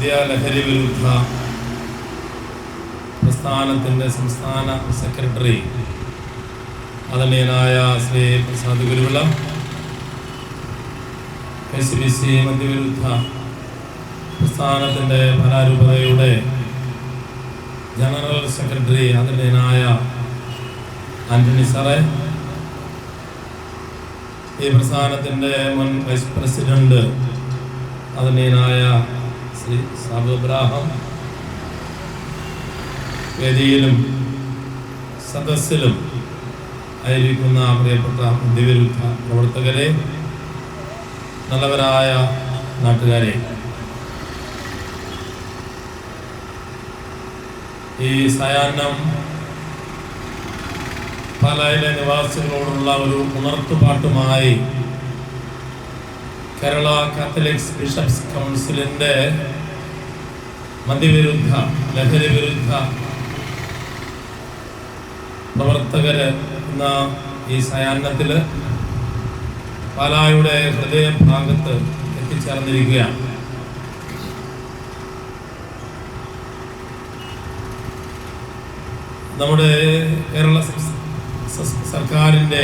മദ്യലഹരി വിരുദ്ധ പ്രസ്ഥാനത്തിന്റെ സംസ്ഥാന secretary അതണീയനായ Shri Prasad Guruvila K C B C മദ്യവിരുദ്ധ പ്രസ്ഥാനത്തിന്റെ ഫലാരൂപതയുടെ ജനറൽ സെക്രട്ടറി അതണീയനായ ആന്റണി സാറേ ഈ പ്രസ്ഥാനത്തിന്റെ മുൻ വൈസ് പ്രസിഡന്റ് ആദരണീയനായ ശ്രീ സാബുബ്രാഹം വേദിയിലും സദസ്സിലും ആയിരിക്കുന്ന പ്രിയപ്പെട്ട മദ്യവിരുദ്ധ പ്രവർത്തകരെ നല്ലവരായ നാട്ടുകാരെ ഈ സായാഹ്നം പാലായിലെ നിവാസികളോടുള്ള ഒരു ഉണർത്തുപാട്ടുമായി കേരള കാത്തലിക്സ് ബിഷപ്സ് കൗൺസിലിന്റെ മദ്യവിരുദ്ധ ലഹരി വിരുദ്ധ പ്രവർത്തകര് എന്ന ഈ സയാന്നത്തിൽ പാലായുടെ ഹൃദയഭാഗത്ത് എത്തിച്ചേർന്നിരിക്കുകയാണ്. നമ്മുടെ കേരള സർക്കാരിന്റെ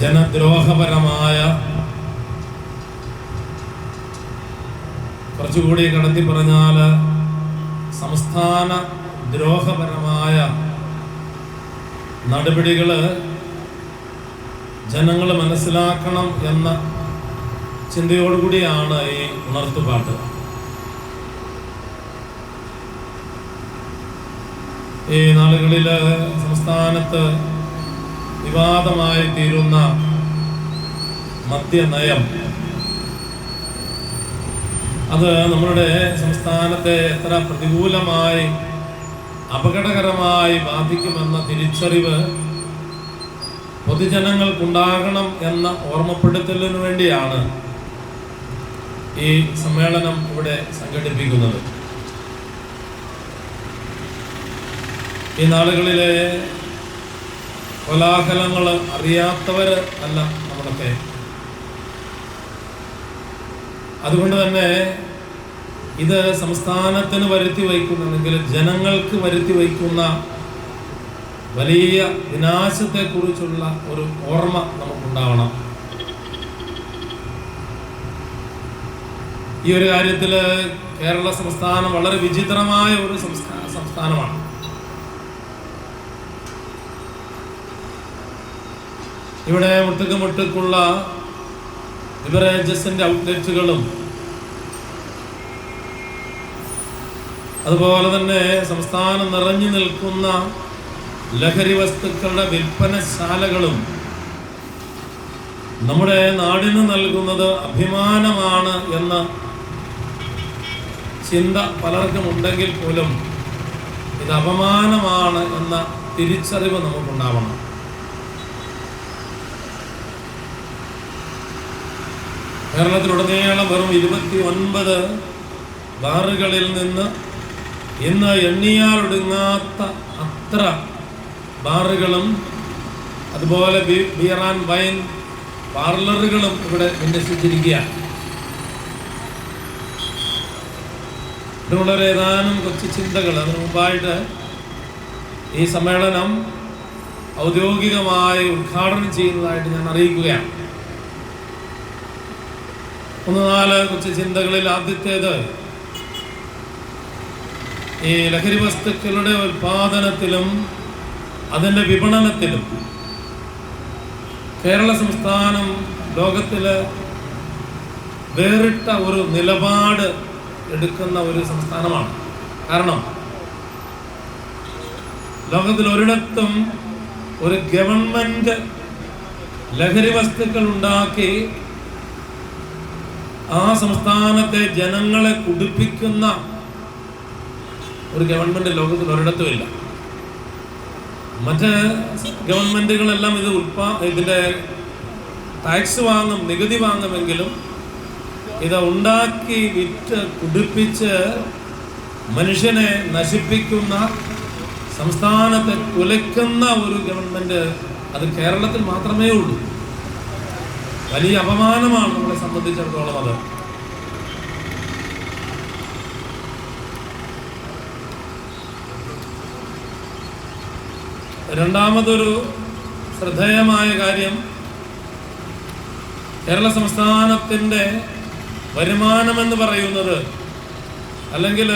ജനദ്രോഹപരമായ കുറച്ചുകൂടി കടത്തി പറഞ്ഞാൽ സംസ്ഥാന ദ്രോഹപരമായ നടപടികൾ ജനങ്ങൾ മനസ്സിലാക്കണം എന്ന ചിന്തയോടുകൂടിയാണ് ഈ ഉണർത്തുപാട്ട്. ഈ നാളുകളിൽ സംസ്ഥാനത്ത് വിവാദമായി തീരുന്ന മദ്യനയം. അത് നമ്മുടെ സംസ്ഥാനത്തെ എത്ര പ്രതികൂലമായി അപകടകരമായി ബാധിക്കുമെന്ന തിരിച്ചറിവ് പൊതുജനങ്ങൾക്കുണ്ടാകണം എന്ന ഓർമ്മപ്പെടുത്തലിനു വേണ്ടിയാണ് ഈ സമ്മേളനം ഇവിടെ സംഘടിപ്പിക്കുന്നത്. ഈ നാളുകളിലെ കോലാഹലങ്ങൾ അറിയാത്തവര് അല്ല നമ്മളൊക്കെ. അതുകൊണ്ട് തന്നെ ഇത് സംസ്ഥാനത്തിന് വരുത്തി വയ്ക്കുന്ന അല്ലെങ്കിൽ ജനങ്ങൾക്ക് വരുത്തി വയ്ക്കുന്ന വലിയ വിനാശത്തെക്കുറിച്ചുള്ള ഒരു ഓർമ്മ നമുക്കുണ്ടാവണം. ഈ ഒരു കാര്യത്തിൽ കേരള സംസ്ഥാനം വളരെ വിചിത്രമായ ഒരു സംസ്ഥാന സംസ്ഥാനമാണ്. ഇവിടെ മുട്ടുക്ക് മുട്ടുക്കുള്ള ബിവറേജസിന്റെ ഔട്ട്ലെറ്റുകളും അതുപോലെ തന്നെ സംസ്ഥാനം നിറഞ്ഞു നിൽക്കുന്ന ലഹരി വസ്തുക്കളുടെ വിൽപ്പനശാലകളും നമ്മുടെ നാടിന് നൽകുന്നത് അഭിമാനമാണ് എന്ന ചിന്ത പലർക്കും ഉണ്ടെങ്കിൽ പോലും ഇത് അപമാനമാണ് എന്ന തിരിച്ചറിവ് നമുക്കുണ്ടാവണം. കേരളത്തിലുടനീളം വെറും ഇരുപത്തി ഒൻപത് ബാറുകളിൽ നിന്ന് ഇന്ന് എണ്ണിയാലൊടുങ്ങാത്ത അത്ര ബാറുകളും അതുപോലെ ബിയർ ആൻഡ് വൈൻ പാർലറുകളും ഇവിടെ വിന്യസിച്ചിരിക്കുകയാണ്. ഇതിനുള്ളൊരു ഏതാനും കുറച്ച് ചിന്തകൾ. അതിനു മുമ്പായിട്ട് ഈ സമ്മേളനം ഔദ്യോഗികമായി ഉദ്ഘാടനം ചെയ്യുന്നതായിട്ട് ഞാൻ അറിയിക്കുകയാണ്. ഒന്ന് നാല് കുറച്ച് ചിന്തകളിൽ ആദ്യത്തേത് ഈ ലഹരി വസ്തുക്കളുടെ ഉൽപാദനത്തിലും അതിന്റെ വിപണനത്തിലും കേരള സംസ്ഥാനം ലോകത്തിൽ വേറിട്ട ഒരു നിലപാട് എടുക്കുന്ന ഒരു സംസ്ഥാനമാണ്. കാരണം ലോകത്തിൽ ഒരിടത്തും ഒരു ഗവൺമെന്റ് ലഹരി വസ്തുക്കൾ ഉണ്ടാക്കി ആ സംസ്ഥാനത്തെ ജനങ്ങളെ കുടിപ്പിക്കുന്ന ഒരു ഗവൺമെന്റ് ലോകത്തിൽ ഒരിടത്തുമില്ല. മറ്റ് ഗവൺമെന്റുകളെല്ലാം ഇത് ഉൽപാ ഇതിന്റെ ടാക്സ് വാങ്ങും നികുതി വാങ്ങുമെങ്കിലും ഇത് ഉണ്ടാക്കി വിറ്റ് കുടിപ്പിച്ച് മനുഷ്യനെ നശിപ്പിക്കുന്ന സംസ്ഥാനത്തെ കുലയ്ക്കുന്ന ഒരു ഗവൺമെന്റ് അത് കേരളത്തിൽ മാത്രമേ ഉള്ളൂ. വലിയ അപമാനമാണ് നമ്മളെ സംബന്ധിച്ചിടത്തോളം അത്. രണ്ടാമതൊരു ശ്രദ്ധേയമായ കാര്യം കേരള സംസ്ഥാനത്തിന്റെ വരുമാനമെന്ന് പറയുന്നത് അല്ലെങ്കിൽ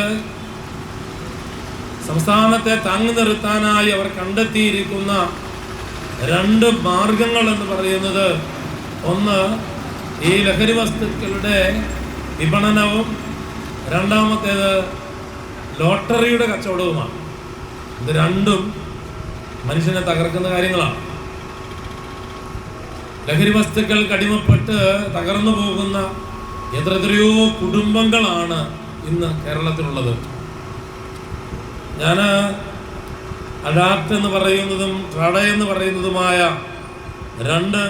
സംസ്ഥാനത്തെ തങ്ങി നിർത്താനായി അവർ കണ്ടെത്തിയിരിക്കുന്ന രണ്ട് മാർഗങ്ങൾ എന്ന് പറയുന്നത് ഒന്ന് ഈ ലഹരി വസ്തുക്കളുടെ വിപണനവും രണ്ടാമത്തേത് ലോട്ടറിയുടെ കച്ചവടവുമാണ്. ഇത് രണ്ടും മനുഷ്യനെ തകർക്കുന്ന കാര്യങ്ങളാണ്. ലഹരി വസ്തുക്കൾ കടിമപ്പെട്ട് തകർന്നു പോകുന്ന എത്രയോ കുടുംബങ്ങളാണ് ഇന്ന് കേരളത്തിലുള്ളത്. ഞാൻ അഡാപ്റ്റ് എന്ന് പറയുന്നതും ട്രഡ എന്ന് പറയുന്നതുമായ രണ്ട്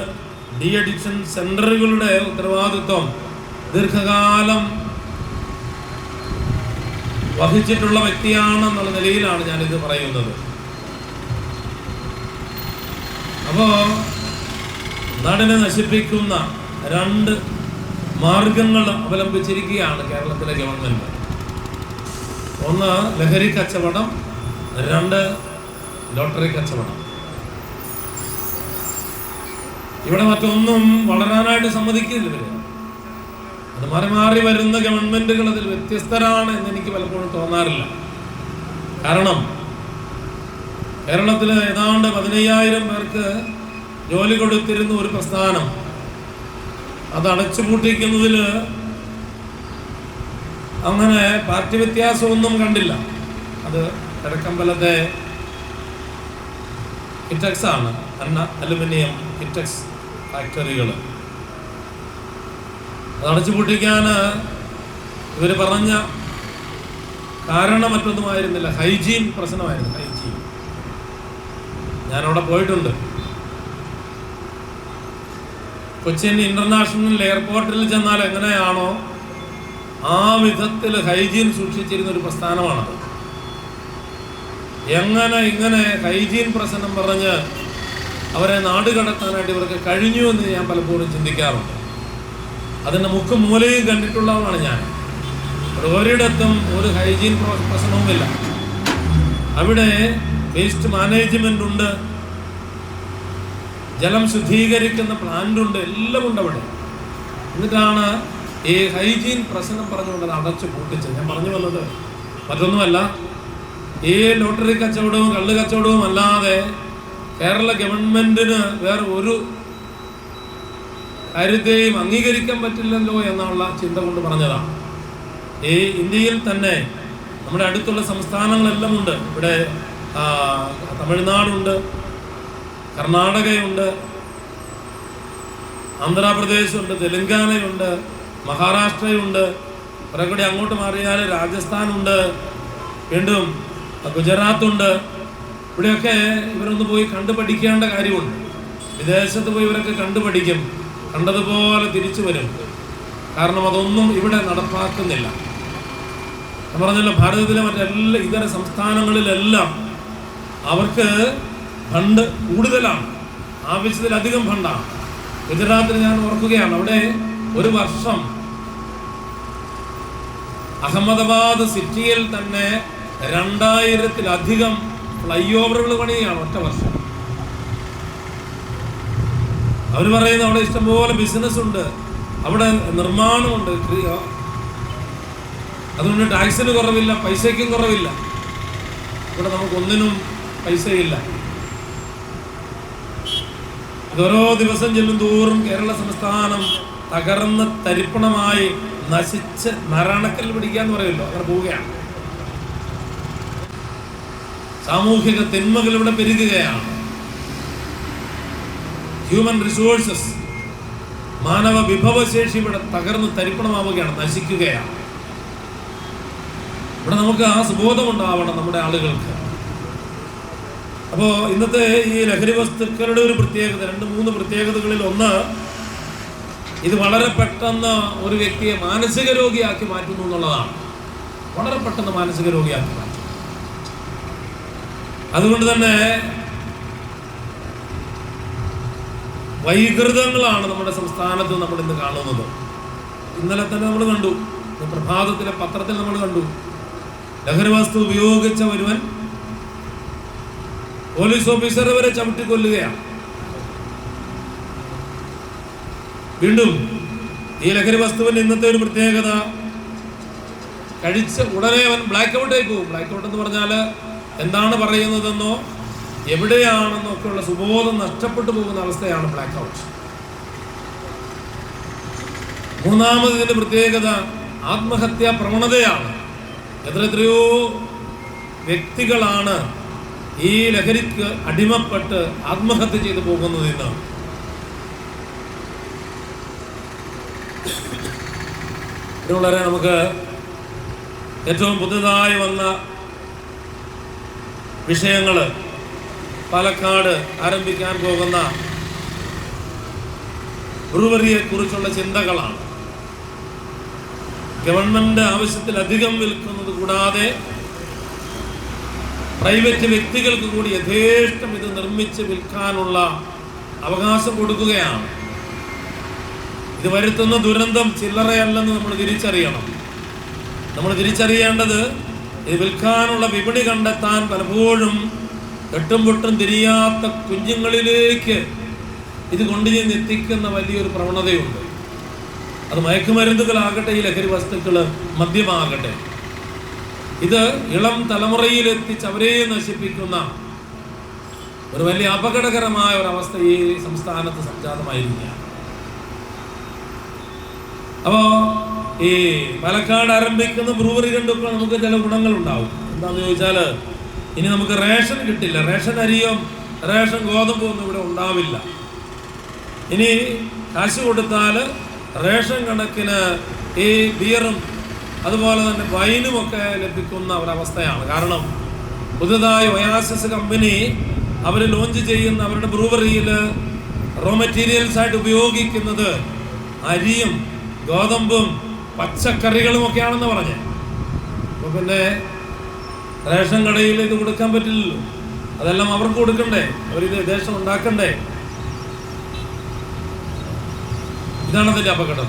ഡി അഡിക്ഷൻ സെന്ററുകളുടെ ഉത്തരവാദിത്വം ദീർഘകാലം വഹിച്ചിട്ടുള്ള വ്യക്തിയാണെന്നുള്ള നിലയിലാണ് ഞാൻ ഇത് പറയുന്നത്. അപ്പോ നാടിനെ നശിപ്പിക്കുന്ന രണ്ട് മാർഗങ്ങൾ അവലംബിച്ചിരിക്കുകയാണ് കേരളത്തിലെ ഗവൺമെന്റ്. ഒന്ന് ലഹരി കച്ചവടം രണ്ട് ലോട്ടറി കച്ചവടം. ഇവിടെ മറ്റൊന്നും വളരാനായിട്ട് സമ്മതിക്കില്ല ഇവർ. അത് മാറി മാറി വരുന്ന ഗവൺമെന്റുകൾ അതിൽ വ്യത്യസ്തരാണ് എന്ന് എനിക്ക് പലപ്പോഴും തോന്നാറില്ല. കാരണം കേരളത്തിൽ ഏതാണ്ട് പതിനയ്യായിരം പേർക്ക് ജോലി കൊടുത്തിരുന്ന ഒരു പ്രസ്ഥാനം അത് അടച്ചുപൂട്ടിക്കുന്നതിൽ അങ്ങനെ പാർട്ടി വ്യത്യാസമൊന്നും കണ്ടില്ല. അത് കിഴക്കമ്പലത്തെ കിറ്റക്സ് ആണ്. അന്ന അലുമിനിയം കിറ്റക്സ് ഫാക്ടറികൾ അതടച്ചു പൂട്ടിക്കാൻ ഇവർ പറഞ്ഞ കാരണം മറ്റൊന്നുമായിരുന്നില്ല ഹൈജീൻ പ്രശ്നമായിരുന്നു ഹൈജീൻ. ഞാനവിടെ പോയിട്ടുണ്ട്. കൊച്ചിൻ ഇന്റർനാഷണൽ എയർപോർട്ടിൽ ചെന്നാൽ എങ്ങനെയാണോ ആ വിധത്തിൽ ഹൈജീൻ സൂക്ഷിച്ചിരുന്ന ഒരു പ്രസ്ഥാനമാണത്. എങ്ങനെ ഇങ്ങനെ ഹൈജീൻ പ്രശ്നം പറഞ്ഞ് അവരെ നാട് കടത്താനായിട്ട് ഇവർക്ക് കഴിഞ്ഞു എന്ന് ഞാൻ പലപ്പോഴും ചിന്തിക്കാറുണ്ട്. അതിന്റെ മുക്കും മൂലയും കണ്ടിട്ടുള്ളതാണ് ഞാൻ. ഒരിടത്തും ഒരു ഹൈജീൻ പ്ര- പ്രശ്നവുമില്ല. അവിടെ വേസ്റ്റ് മാനേജ്മെന്റ് ഉണ്ട്. ജലം ശുദ്ധീകരിക്കുന്ന പ്ലാന്റ് ഉണ്ട്. എല്ലാം ഉണ്ട് അവിടെ. എന്നിട്ടാണ് ഈ ഹൈജീൻ പ്രശ്നം പറഞ്ഞുകൊണ്ട് അത് അടച്ചു പൂട്ടിച്ചത്. ഞാൻ പറഞ്ഞു വന്നത് മറ്റൊന്നുമല്ല. ഈ ലോട്ടറി കച്ചവടവും കള്ള് കച്ചവടവും അല്ലാതെ കേരള ഗവൺമെന്റിന് വേറെ ഒരു കാര്യത്തെയും അംഗീകരിക്കാൻ പറ്റില്ലല്ലോ എന്നുള്ള ചിന്ത കൊണ്ട് പറഞ്ഞതാണ്. ഈ ഇന്ത്യയിൽ തന്നെ നമ്മുടെ അടുത്തുള്ള സംസ്ഥാനങ്ങളെല്ലാം ഉണ്ട്. ഇവിടെ തമിഴ്നാടുണ്ട് കർണാടകയുണ്ട് ആന്ധ്രാപ്രദേശുണ്ട് തെലങ്കാനയുണ്ട് മഹാരാഷ്ട്രയുണ്ട് കുറെ കൂടി അങ്ങോട്ട് മാറിയാൽ രാജസ്ഥാനുണ്ട് വീണ്ടും ഗുജറാത്തുണ്ട്. ഇവിടെയൊക്കെ ഇവരൊന്ന് പോയി കണ്ടു പഠിക്കേണ്ട കാര്യമുണ്ട്. വിദേശത്ത് പോയി ഇവരൊക്കെ കണ്ടു പഠിക്കും. കണ്ടതുപോലെ തിരിച്ചു വരും. കാരണം അതൊന്നും ഇവിടെ നടപ്പാക്കുന്നില്ല. പറഞ്ഞല്ലോ ഭാരതത്തിലെ മറ്റെല്ലാ ഇതര സംസ്ഥാനങ്ങളിലെല്ലാം അവർക്ക് ഫണ്ട് കൂടുതലാണ്. ആവശ്യത്തിലധികം ഫണ്ടാണ്. ഗുജറാത്തിൽ ഞാൻ ഓർക്കുകയാണ് അവിടെ ഒരു വർഷം അഹമ്മദാബാദ് സിറ്റിയിൽ തന്നെ രണ്ടായിരത്തിലധികം ഫ്ലൈ ഓവറുകൾ പണിയാണ് ഒറ്റ വർഷം. അവർ പറയുന്നത് അവിടെ ഇഷ്ടംപോലെ ബിസിനസ് ഉണ്ട്. അവിടെ നിർമ്മാണമുണ്ട്. അതുകൊണ്ട് ടാക്സിന് കുറവില്ല പൈസയ്ക്കും കുറവില്ല. ഇവിടെ നമുക്കൊന്നിനും പൈസയില്ല. ഓരോ ദിവസം ചെല്ലും തോറും കേരള സംസ്ഥാനം തകർന്ന് തരിപ്പണമായി നശിച്ച് നരണക്കൽ പിടിക്കുക എന്ന് പറയുമല്ലോ. അങ്ങനെ പോവുകയാണ്. സാമൂഹിക തിന്മകൾ ഇവിടെ പെരുകുകയാണ്. ഹ്യൂമൻ റിസോഴ്സസ് മാനവ വിഭവശേഷി ഇവിടെ തകർന്ന് തരിപ്പണമാവുകയാണ് നശിക്കുകയാണ്. ഇവിടെ നമുക്ക് ആ സുബോധം ഉണ്ടാവണം നമ്മുടെ ആളുകൾക്ക്. അപ്പോൾ ഇന്നത്തെ ഈ ലഹരി വസ്തുക്കളുടെ ഒരു പ്രത്യേകത രണ്ട് മൂന്ന് പ്രത്യേകതകളിൽ ഒന്ന് ഇത് വളരെ പെട്ടെന്ന് ഒരു വ്യക്തിയെ മാനസിക രോഗിയാക്കി മാറ്റുന്നു എന്നുള്ളതാണ്. വളരെ പെട്ടെന്ന് മാനസിക രോഗിയാക്കി അതുകൊണ്ട് തന്നെ വൈകൃതങ്ങളാണ് നമ്മുടെ സംസ്ഥാനത്ത് നമ്മൾ ഇന്ന് കാണുന്നത്. ഇന്നലെ തന്നെ നമ്മൾ കണ്ടു. പ്രഭാതത്തിലെ പത്രത്തിൽ നമ്മൾ കണ്ടു. ലഹരി വസ്തു ഉപയോഗിച്ച ഒരുവൻ പോലീസ് ഓഫീസർ വരെ ചവിട്ടിക്കൊല്ലുകയാണ്. വീണ്ടും ഈ ലഹരി വസ്തുവിന്റെ ഇന്നത്തെ ഒരു പ്രത്യേകത കഴിച്ച് ഉടനെ അവൻ ബ്ലാക്ക് ഔട്ടായി പോകും. ബ്ലാക്ക് ഔട്ട് എന്ന് പറഞ്ഞാൽ എന്താണ് പറയുന്നതെന്നോ? എവിടെയാണെന്നോ ഒക്കെയുള്ള സുബോധം നഷ്ടപ്പെട്ടു പോകുന്ന അവസ്ഥയാണ് ബ്ലാക്ക് ഔട്ട് മൂന്നാമത് ഇതിന്റെ പ്രത്യേകത ആത്മഹത്യാ പ്രവണതയാണ്. എത്ര എത്രയോ വ്യക്തികളാണ് ഈ ലഹരിക്ക് അടിമപ്പെട്ട് ആത്മഹത്യ ചെയ്തു പോകുന്നത് ഇന്ന് വളരെ നമുക്ക് ഏറ്റവും പുതുതായി വന്ന വിഷയങ്ങൾ പാലക്കാട് ആരംഭിക്കാൻ പോകുന്ന ബ്രൂവറിയെ കുറിച്ചുള്ള ചിന്തകളാണ്. ഗവൺമെന്റ് ആവശ്യത്തിലധികം വിൽക്കുന്നത് കൂടാതെ പ്രൈവറ്റ് വ്യക്തികൾക്ക് കൂടി യഥേഷ്ടം ഇത് നിർമ്മിച്ച് വിൽക്കാനുള്ള അവകാശം കൊടുക്കുകയാണ്. ഇത് വരുത്തുന്ന ദുരന്തം ചില്ലറയല്ലെന്ന് നമ്മൾ തിരിച്ചറിയണം. നമ്മൾ തിരിച്ചറിയേണ്ടത് ഇത് വിൽക്കാനുള്ള വിപണി കണ്ടെത്താൻ പലപ്പോഴും എട്ടും പൊട്ടും തിരിയാത്ത കുഞ്ഞുങ്ങളിലേക്ക് ഇത് കൊണ്ടുചെന്ന് എത്തിക്കുന്ന വലിയൊരു പ്രവണതയുണ്ട്. അത് മയക്കുമരുന്നുകളാകട്ടെ ഈ ലഹരി വസ്തുക്കൾ മദ്യമാകട്ടെ. ഇത് ഇളം തലമുറയിൽ എത്തിച്ച് അവരെ നശിപ്പിക്കുന്ന ഒരു വലിയ അപകടകരമായ ഒരു അവസ്ഥ ഈ സംസ്ഥാനത്ത് സംജാതമായിരിക്കുകയാണ്. അപ്പോ ഈ പാലക്കാട് ആരംഭിക്കുന്ന ബ്രൂവറി കണ്ടപ്പോൾ നമുക്ക് ചില ഗുണങ്ങൾ ഉണ്ടാവും എന്താന്ന് ചോദിച്ചാൽ ഇനി നമുക്ക് റേഷൻ കിട്ടില്ല. റേഷൻ അരിയും റേഷൻ ഗോതമ്പും ഒന്നും ഇവിടെ ഉണ്ടാവില്ല. ഇനി കാശ് കൊടുത്താൽ റേഷൻ കണക്കിന് ഈ ബിയറും അതുപോലെ തന്നെ വൈനും ഒക്കെ ലഭിക്കുന്ന ഒരവസ്ഥയാണ്. കാരണം പുതുതായി ഒയാസിസ് കമ്പനി അവർ ലോഞ്ച് ചെയ്യുന്ന അവരുടെ ബ്രൂവറിയിൽ റോ മെറ്റീരിയൽസ് ആയിട്ട് ഉപയോഗിക്കുന്നത് അരിയും ഗോതമ്പും പച്ചക്കറികളും ഒക്കെയാണെന്ന് പറഞ്ഞ്. അപ്പൊ പിന്നെ റേഷൻ കടയിൽ ഇത് കൊടുക്കാൻ പറ്റില്ലല്ലോ. അതെല്ലാം അവർക്ക് കൊടുക്കണ്ടേ? അവരിത് ദേശം ഉണ്ടാക്കണ്ടേ? ഇതാണ് അതിന്റെ അപകടം.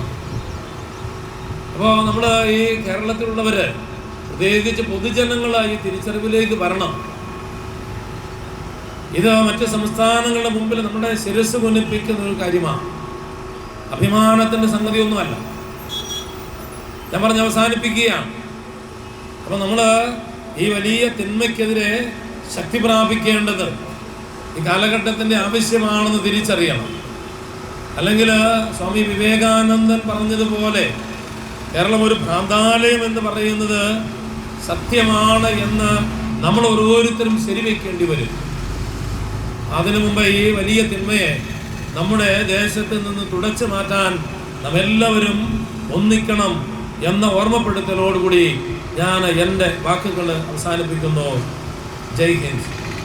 അപ്പോൾ നമ്മൾ ഈ കേരളത്തിലുള്ളവര് പ്രത്യേകിച്ച് പൊതുജനങ്ങളായി തിരിച്ചറിവിലേക്ക് വരണം. ഇത് മറ്റ് സംസ്ഥാനങ്ങളുടെ മുമ്പിൽ നമ്മുടെ ശിരസ് മുന്നിപ്പിക്കുന്ന ഒരു കാര്യമാണ്. അഭിമാനത്തിന്റെ സംഗതിയൊന്നുമല്ല. ഞാൻ പറഞ്ഞ് അവസാനിപ്പിക്കുകയാണ്. അപ്പൊ നമ്മൾ ഈ വലിയ തിന്മയ്ക്കെതിരെ ശക്തി പ്രാപിക്കേണ്ടത് ഈ കാലഘട്ടത്തിന്റെ ആവശ്യമാണെന്ന് തിരിച്ചറിയണം. അല്ലെങ്കിൽ സ്വാമി വിവേകാനന്ദൻ പറഞ്ഞതുപോലെ കേരളം ഒരു ഭ്രാന്താലയം എന്ന് പറയുന്നത് സത്യമാണ് എന്ന് നമ്മൾ ഓരോരുത്തരും ശരിവെക്കേണ്ടി വരും. അതിനു മുമ്പ് ഈ വലിയ തിന്മയെ നമ്മുടെ ദേശത്ത് നിന്ന് തുടച്ചു മാറ്റാൻ നമ്മെല്ലാവരും ഒന്നിക്കണം. എന്ന ഓർമ്മപ്പെടുത്തലോടുകൂടി ഞാൻ എന്റെ വാക്കുകൾ അവസാനിപ്പിക്കുന്നു. ജയ് ഹിന്ദ്.